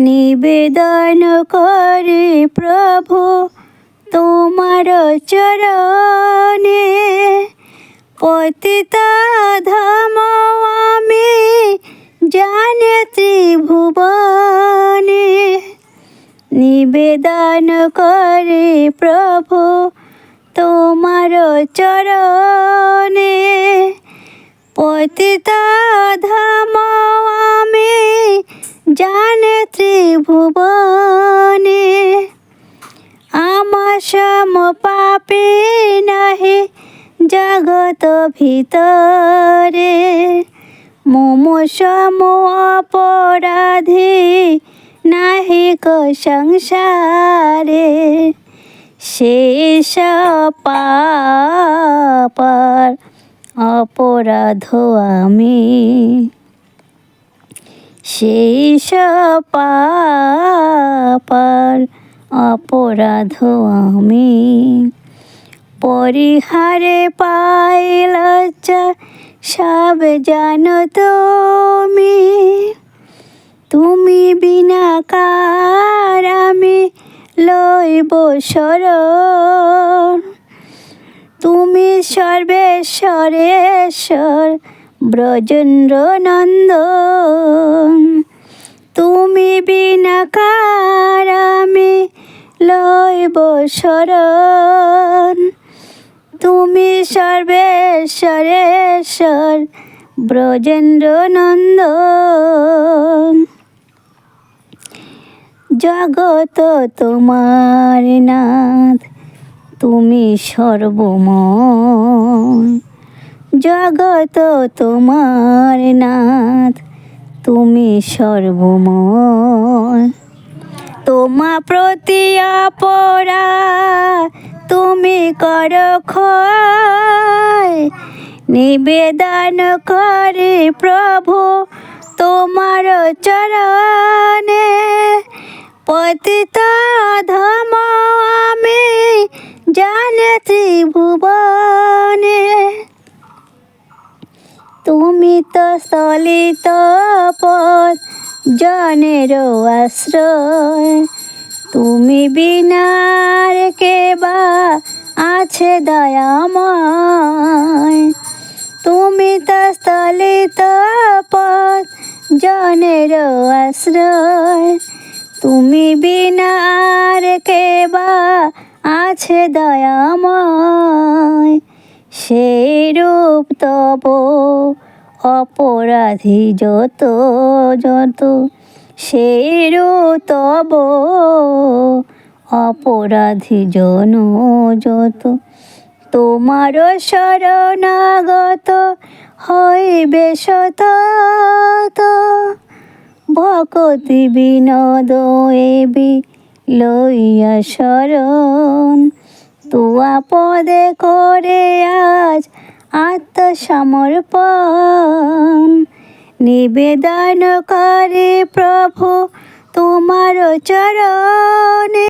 নিবেদন করে প্রভু তোমার চরণে। পতিতা ধাম আমি জানে ত্রিভুবনে। নিবেদন করে প্রভু তোমার চরণে। পতিতা ধাম আমি জানে ত্রিভুবনে। আমার সম পাপে নাহি জগত ভিতরে। মোম সম অপরাধী নাহি ক সংসারে। শেষ পাপার অপরাধ আমি শেষ পাপার অপরাধ আমি। পরিহারে পাই লজ্জা, সব জানো তুমি। তুমি বিনা কার আমি লইব শরণ। তুমি সর্বেশ্বরেশ্বর ব্রজেন্দ্র নন্দন তুমি বিনা কার আমি লইব শরণ। তুমি সর্বেশ্বরেশ্বর ব্রজেন্দ্র নন্দন জগত তোমার নাথ, তুমি সর্বময় জগত তোমার নাথ, তুমি সর্বময়। তোমা প্রতি অপরা, তুমি কর নিবেদন করে প্রভু তোমার চরণে। পতিত ধম আমি জানে ত্রিভুবনে তুমি তো স্থলিত পথ, জনের আশ্রয়। তুমি বিনার কেবা আছে দয়াময়। তুমি তো স্থলিত পথ, জনের আশ্রয়। তুমি বিনার কেবা আছে দয়াময়। সেই রূপ তব অপরাধী যত যত রূপ তব। অপরাধী জন যত তোমার শরণাগত হইবে শত ভকতি বিনোদ এবি লইয়া শরণ। তুয়া পদে করে আজ আত্মসমর্পণ। নিবেদন করে প্রভু তোমার চরণে।